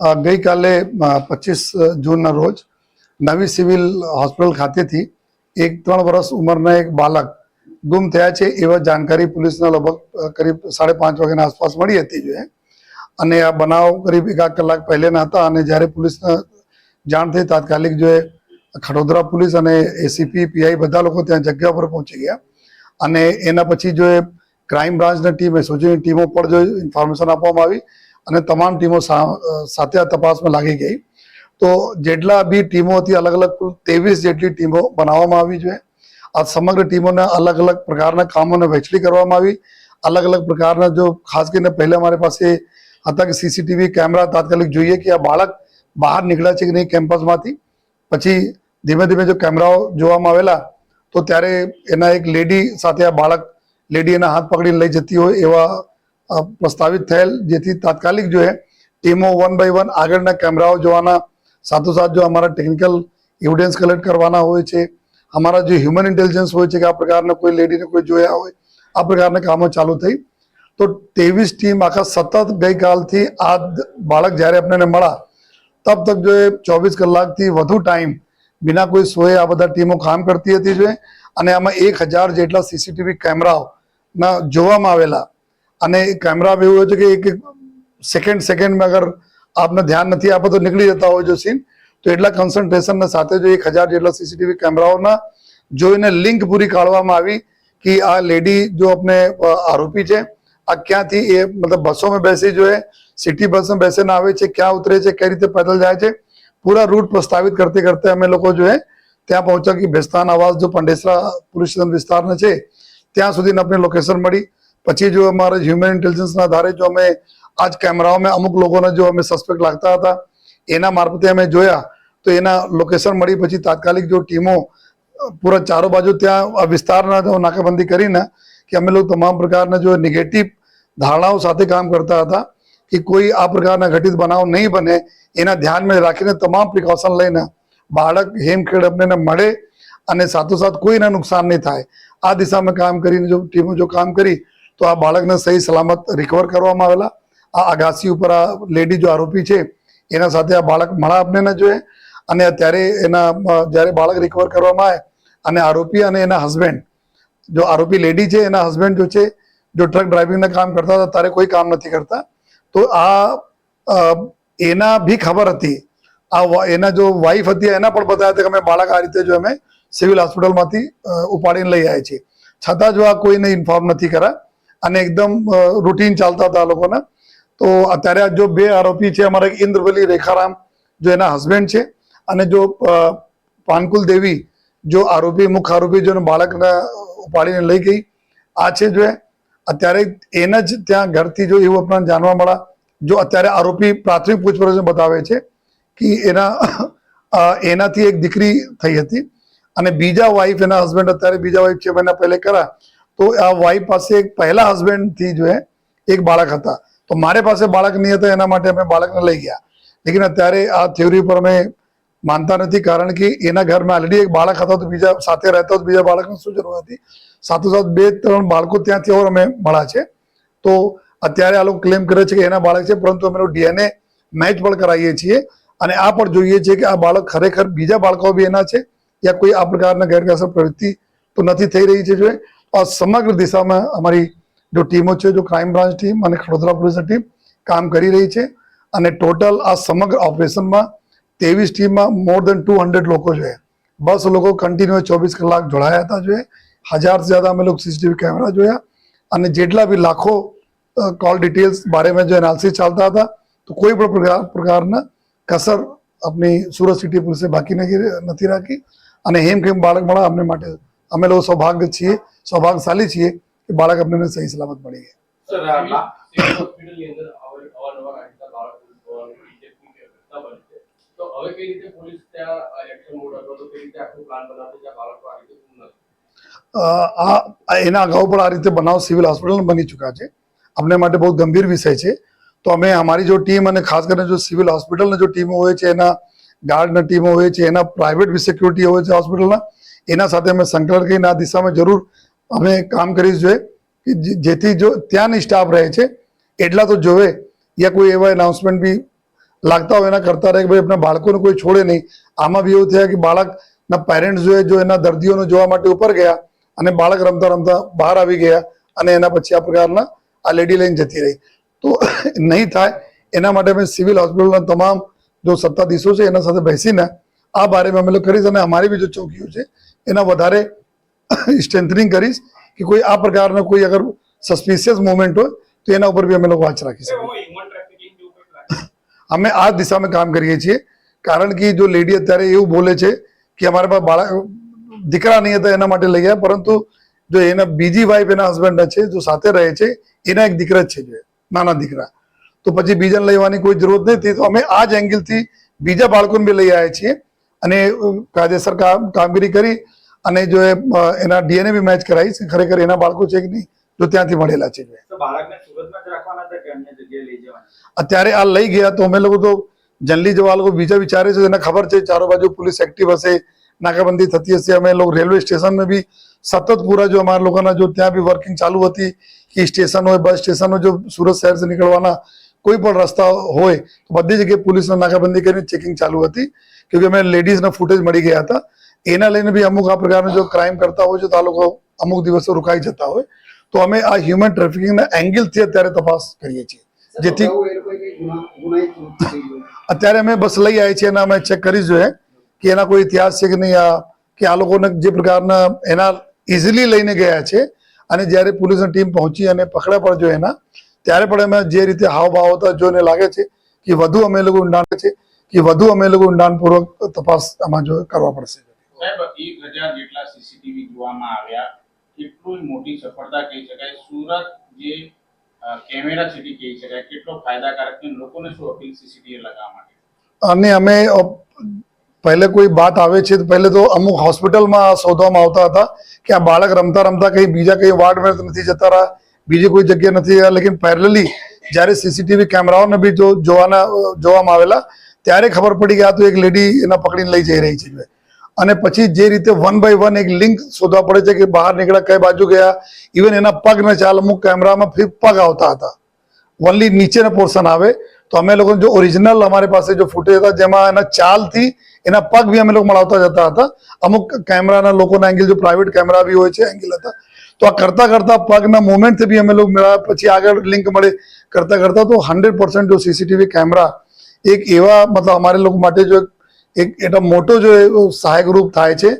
ગઈકાલે પચીસ જૂનના રોજ નવી સિવિલ હોસ્પિટલ ખાતેથી એક ત્રણ વર્ષ ઉંમરના એક બાળક ગુમ થયા છે એવા જાણકારી પોલીસને લગભગ કરીબ સાડા પાંચ વાગ્યાના આસપાસ મળી હતી જોઈએ અને આ બનાવ કરીબ એકાદ કલાક પહેલેના હતા અને જ્યારે પોલીસને જાણ થઈ તાત્કાલિક જોઈએ ખડોદરા પોલીસ અને એસીપી પીઆઈ બધા લોકો ત્યાં જગ્યા પર પહોંચી ગયા. અને એના પછી જો એ ક્રાઇમ બ્રાન્ચની ટીમ એસઓજીની ટીમો પર જો ઇન્ફોર્મેશન આપવામાં આવી અને તમામ ટીમો સાથે આ તપાસમાં લાગી ગઈ. તો જેટલા બી ટીમો હતી અલગ અલગ કુલ ત્રેવીસ જેટલી ટીમો બનાવવામાં આવી છે. આ સમગ્ર ટીમોને અલગ અલગ પ્રકારના કામોને વહેંચણી કરવામાં આવી. અલગ અલગ પ્રકારના જો ખાસ કરીને પહેલા મારી પાસે હતા કે સીસીટીવી કેમેરા તાત્કાલિક જોઈએ કે આ બાળક બહાર નીકળ્યા છે કે નહીં કેમ્પસમાંથી. પછી ધીમે ધીમે જો કેમેરાઓ જોવામાં આવેલા, તો ત્યારે એના એક લેડી સાથે આ બાળક લેડી એના હાથ પકડીને લઈ જતી હોય એવા પ્રસ્તાવિત થયેલ, જેથી તાત્કાલિક જો ટીમો વન બાય વન આગળના કેમેરાઓ જોવાના, સાથોસાથ જો અમારા ટેકનિકલ એવિડન્સ કલેક્ટ કરવાના હોય છે, અમારા જે હ્યુમન ઇન્ટેલિજન્સ હોય છે કે આ પ્રકારના કોઈ લેડીને કોઈ જોયા હોય, આ પ્રકારના કામો ચાલુ થઈ. તો ત્રેવીસ ટીમ આખા સતત ગઈકાલથી આ બાળક જ્યારે આપણને મળ્યા, તબ તક જો એ ચોવીસ કલાકથી વધુ ટાઈમ બિના કોઈ સોએ આ બધા ટીમો કામ કરતી હતી જોઈએ અને આમાં એક હજાર જેટલા સીસીટીવી કેમેરાઓના જોવામાં આવેલા અને કેમેરા એવું હોય છે કે એક સેકન્ડ સેકન્ડમાં અગર આપને ધ્યાન નથી આપો તો નીકળી જતા હોય જો સીન તો એટલા કન્સન્ટ્રેશનના સાથે જો એક હજાર જેટલા સીસીટીવી કેમેરાઓના જોઈને લિંક પૂરી કાઢવામાં આવી કે આ લેડી જો આપણે આરોપી છે, આ ક્યાંથી એ મતલબ બસોમાં બેસી જોઈએ સિટી બસમાં બેસીને આવે છે, ક્યાં ઉતરે છે, કઈ રીતે પેદલ જાય છે, પૂરા રૂટ પ્રસ્તાવિત કરતે કરતે અમે લોકો જો એ ત્યાં પહોંચ્યા કે ભેસ્તાન આવાસ, જો પંડેસરા પોલીસ વિસ્તારના છે, ત્યાં સુધીને આપણે લોકેશન મળી. પછી જો અમારે હ્યુમન ઇન્ટેલિજન્સના આધારે જો અમે આજ કેમેરાઓમાં અમુક લોકોને જો અમે સસ્પેક્ટ લાગતા હતા, એના મારફતે અમે જોયા, તો એના લોકેશન મળી પછી તાત્કાલિક જો ટીમો પૂરા ચારો બાજુ ત્યાં વિસ્તારના નાકાબંધી કરીને કે અમે લોકો તમામ પ્રકારના જો નેગેટિવ ધારણાઓ સાથે કામ કરતા હતા કે કોઈ આ પ્રકારના ઘટિત બનાવ નહીં બને, એના ધ્યાનમાં રાખીને તમામ પ્રિકોશન લઈને બાળક હેમખેડ અમને મળે અને સાથોસાથ કોઈને નુકસાન નહીં થાય. આ દિશામાં કામ કરીને જો ટીમો જો કામ કરી તો આ બાળકને સહી સલામત રિકવર કરવામાં આવેલા. આ અગાસી ઉપર આ લેડી જો આરોપી છે, એના સાથે આ બાળક મળા આપને ન જોઈએ અને અત્યારે એના જ્યારે બાળક રિકવર કરવામાં આવે, અને આરોપી અને એના હસબન્ડ જો આરોપી લેડી છે, એના હસબન્ડ જો છે, જો ટ્રક ડ્રાઇવિંગના કામ કરતા હતા, ત્યારે કોઈ કામ નથી કરતા. તો આ એના બી ખબર હતી. આ એના જો વાઈફ હતી, એના પણ બતાવ્યા હતા કે અમે બાળક આ રીતે જો અમે સિવિલ હોસ્પિટલમાંથી ઉપાડીને લઈ આવ્યા છીએ. છતાં જો આ કોઈને ઇન્ફોર્મ નથી કર્યા અને એકદમ રૂટીન ચાલતા હતા આ લોકોના. તો અત્યારે આ જો બે આરોપી છે, અમારા ઇન્દ્રવલી રેખારામ, જો એના હસબન્ડ છે, અને જો પાનકુલ દેવી, જો આરોપી, મુખ્ય આરોપી જો બાળકને ઉપાડીને લઈ ગઈ. આ છે જો અત્યારે એના જ ત્યાં ઘરથી જો એવું આપણને જાણવા મળ્યા જો અત્યારે આરોપી પ્રાથમિક પૂછપરછ બતાવે છે કે એના એનાથી એક દીકરી થઈ હતી. અને બીજા વાઈફ એના હસબન્ડ અત્યારે બીજા વાઈફ છે મહિના પહેલે કરા. તો આ વાઈફ પાસે એક પહેલા husband થી જો એક બાળક હતા. તો મારે પાસે બાળક નહીં હતા, એના માટે અમે બાળકને લઈ ગયા. લેકિન અત્યારે આ થિયોરી પર અમે માનતા નથી, કારણ કે એના ઘરમાં ઓલરેડી એક બાળક હતો, તો બીજા સાથે રહેતો તો બીજા બાળકની શું જરૂર હતી? સાથોસાથ બે ત્રણ બાળકો ત્યાંથી ઓર અમે મળ્યા છે. તો અત્યારે આ લોકો ક્લેમ કરે છે કે એના બાળક છે, પરંતુ અમે ડીએનએ મેચ પણ કરાવીએ છીએ. અને આ પણ જોઈએ છીએ કે આ બાળક ખરેખર બીજા બાળકો બી એના છે, યા કોઈ આ પ્રકારના ગેરકાયદેસર પ્રવૃત્તિ તો નથી થઈ રહી છે, જો એ. આ સમગ્ર દિશામાં અમારી જો ટીમો છે જો ક્રાઇમ બ્રાન્ચ ટીમ અને ખડોદરા પોલીસની ટીમ કામ કરી રહી છે અને ટોટલ આ સમગ્ર ઓપરેશનમાં ત્રેવીસ ટીમમાં મોર દેન ટુ હંડ્રેડ લોકો છે બસ લોકો કન્ટિન્યુ ચોવીસ કલાક જોડાયા હતા જોઈએ હજારથી જ્યાદા અમે લોકો સીસીટીવી કેમેરા જોયા અને જેટલા બી લાખો કોલ ડિટેલ્સ બારેમાં જો એનાલિસિસ ચાલતા હતા તો કોઈ પણ પ્રકાર પ્રકારના કસર આપણી સુરત સિટી પોલીસે બાકી નથી રાખી અને હેમ કેમ બાળક મળા અમને માટે અમે લોકો સૌભાગ્ય છીએ સૌભાગ્યશાળી છીએ કે બાળક અમને સહી સલામત મળી ગયા આ એના અગાઉ પણ આ રીતે બનાવ સિવિલ હોસ્પિટલ બની ચૂક્યા છે. અમને માટે બહુ ગંભીર વિષય છે. તો અમે અમારી જો ટીમ અને ખાસ કરીને જો સિવિલ હોસ્પિટલની જો ટીમો હોય છે એના ગાર્ડના ટીમો હોય છે એના પ્રાઇવેટ સિક્યુરિટી હોય છે હોસ્પિટલના એના સાથે અમે સંકલન કરીને આ દિશામાં જરૂર અમે કામ કરીશું જોઈએ કે જેથી જો ત્યાંની સ્ટાફ રહે છે, એટલા તો જોવે, યા કોઈ એવા એનાઉન્સમેન્ટ બી લાગતા હોય એના કરતા રહે કે ભાઈ આપણા બાળકોને કોઈ છોડે નહીં. આમાં બી એવું થયા કે બાળકના પેરેન્ટ્સ જોઈએ જો એના દર્દીઓને જોવા માટે ઉપર ગયા અને બાળક રમતા રમતા બહાર આવી ગયા અને એના પછી આ પ્રકારના આ લેડી લઈને જતી રહી. તો નહીં થાય. એના માટે અમે સિવિલ હોસ્પિટલના તમામ જો સત્તાધીશો છે એના સાથે બેસીને આ બારેમાં અમે લોકો કરીશ અને અમારી બી જો ચોકીઓ છે એના વધારે સ્ટ્રેન્થનિંગ કરીશ કે કોઈ આ પ્રકારનો કોઈ અગર સસ્પિશિયસ મુવમેન્ટ હોય તો એના ઉપર બી અમે લોકો વાંચ કંઈક લાગે અમે આ દિશામાં કામ કરીએ છીએ કારણ કે જો લેડી અત્યારે એવું બોલે છે કે અમારા પાસે બાળક દીકરા નહીં હતા એના માટે લઈ ગયા પરંતુ જો એના બીજી વાઈફ એના હસબન્ડ છે જો સાથે રહે છે એના એક દીકરા જ છે જો નાના દીકરા. તો પછી બીજાને લેવાની કોઈ જરૂરત નથી તો અમે આ જ એંગલથી બીજા બાળકોને બી લઈ આવ્યા છીએ. અને કાયદેસર કામગીરી કરી અને જો એના ડીએનએ બી મેચ કરાવી ખરેખર એના બાળકો છે કે નહીં જો ત્યાંથી મળેલા છે. અત્યારે આ લઈ ગયા તો અમે લોકો તો જનલી જવા લોકો બીજા વિચારે છે એને ખબર છે ચારો બાજુ પોલીસ એક્ટિવ હશે નાકાબંધી થતી હશે અમે લોકો રેલવે સ્ટેશનમાં બી સતત પૂરા જો અમારા લોકોના જો ત્યાં બી વર્કિંગ ચાલુ હતી કે સ્ટેશન હોય બસ સ્ટેશન હોય જો સુરત શહેર નીકળવાના કોઈ પણ રસ્તા હોય તો બધી જગ્યાએ પોલીસને નાકાબંધી કરીને ચેકિંગ ચાલુ હતી. કેમકે અમે લેડીઝના ફૂટેજ મળી ગયા હતા. એના લઈને બી અમુક આ પ્રકારનો જો ક્રાઇમ કરતા હોય છે તો આ લોકો અમુક દિવસો રોકાઈ જતા હોય. તો અમે આ હ્યુમન ટ્રાફિકિંગના એંગલથી અત્યારે તપાસ કરીએ છીએ. જેથી અત્યારે અમે બસ લઈ આવી છીએ અને અમે ચેક કરી જોઈએ કે એના કોઈ ઇતિહાસ છે કે નહીં આ કે આ લોકોને જે પ્રકારના એના ઇઝીલી લઈને ગયા છે. અને જ્યારે પોલીસની ટીમ પહોંચી અને પકડ્યા પણ જો એના ત્યારે પણ અમે જે રીતે હાવભાવ હતા જોઈને લાગે છે કે વધુ અમે લોકો ઊંડાણ છે કે વધુ અમે લોકો ઊંડાણપૂર્વક તપાસ આમાં જો કરવા પડશે. સાહેબ એક હજાર જેટલા સીસીટીવી જોવામાં આવ્યા કેટલું મોટી સફળતા કહી શકાય. સુરત જે કેમેરા સિટી કહી શકાય. કેટલો ફાયદાકારક છે લોકોને શું અપીલ સીસીટીવી લગાવવા માટે? અને અમે પહેલે કોઈ વાત આવે છે તો પહેલે તો અમુક હોસ્પિટલમાં શોધવામાં આવતા હતા કે આ બાળક રમતા રમતા કઈ બીજા કઈ વાર્ડ નથી જતા રહ્યા. બીજી કોઈ જગ્યા નથી લેકિન પેરેલલી જ્યારે સીસીટીવી કેમેરાઓને બી જોવાના જોવામાં આવેલા, ત્યારે ખબર પડી કે આ તો એક લેડી એના પકડીને લઈ જઈ રહી છે. અને પછી જે રીતે વન બાય વન એક લિંક શોધવા પડે છે કે બહાર નીકળ્યા, કઈ બાજુ ગયા ઇવન એના પગ ને ચાલ અમુક કેમેરામાં ફી પગ આવતા હતા. ઓનલી નીચેના પોર્શન આવે. તો અમે લોકો જો ઓરિજિનલ અમારી પાસે જો ફૂટેજ હતા, જેમાં એના ચાલથી એના પગ બી અમે લોકો મળાવતા જતા હતા. અમુક કેમેરાના લોકોના એંગલ જો પ્રાઇવેટ કેમેરા બી હોય છે એંગલ હતા તો આ કરતા કરતા પગના મોમેન્ટથી બી અમે લોકો મેળવ્યા. પછી આગળ લિંક મળે. કરતા કરતા તો હંડ્રેડ પર્સન્ટ જો સીસીટીવી કેમેરા એક એવા મતલબ અમારે લોકો માટે જો એક એટલો મોટો જો સહાયકરૂપ થાય છે,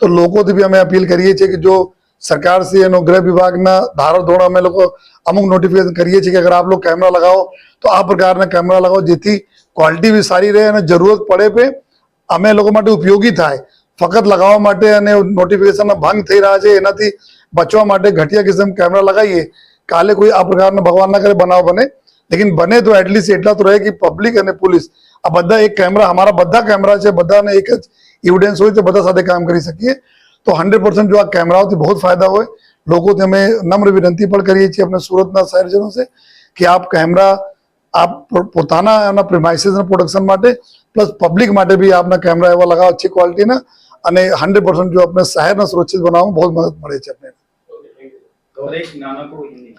તો લોકોથી બી અમે અપીલ કરીએ છીએ કે જો સરકાર શ્રી એનો ગૃહ વિભાગના ધારો ધોરણ અમે લોકો અમુક નોટિફિકેશન કરીએ છીએ કે અગર આપ લોકો કેમેરા લગાવો, તો આ પ્રકારના કેમેરા લગાવો જેથી ક્વોલિટી બી સારી રહે અને જરૂરત પડે પે અમે લોકો માટે ઉપયોગી થાય. ફક્ત લગાવવા માટે અને નોટિફિકેશનના ભંગ થઈ રહ્યા છે, એનાથી બચવા માટે ઘટિયા કિસ્મ કેમેરા લગાવીએ, કાલે કોઈ આ પ્રકારના ભગવાન ના કરે બનાવ બને. લેકિન બને તો એટલીસ્ટ એટલા તો રહે કે પબ્લિક અને પોલીસ આ બધા એક કેમેરા અમારા બધા કેમેરા છે, બધાને એક જ એવિડન્સ હોય તો બધા સાથે કામ કરી શકીએ. તો હંડ્રેડ પર્સન્ટ જો આ કેમેરાઓથી બહુ ફાયદા હોય. લોકોથી અમે નમ્ર વિનંતી પણ કરીએ છીએ આપણે સુરતના શહેરજનો છે કે આપ કેમેરા આપ પોતાના એના પ્રિમાઇસીસના પ્રોડક્શન માટે પ્લસ પબ્લિક માટે બી આપના કેમેરા એવા લગાવો, અચ્છી ક્વોલિટીના અને હંડ્રેડ પર્સન્ટ જો આપણે શહેરને સુરક્ષિત બનાવવામાં બહુ મદદ મળે છે આપણે కొరే జ్ఞానకు ఉంది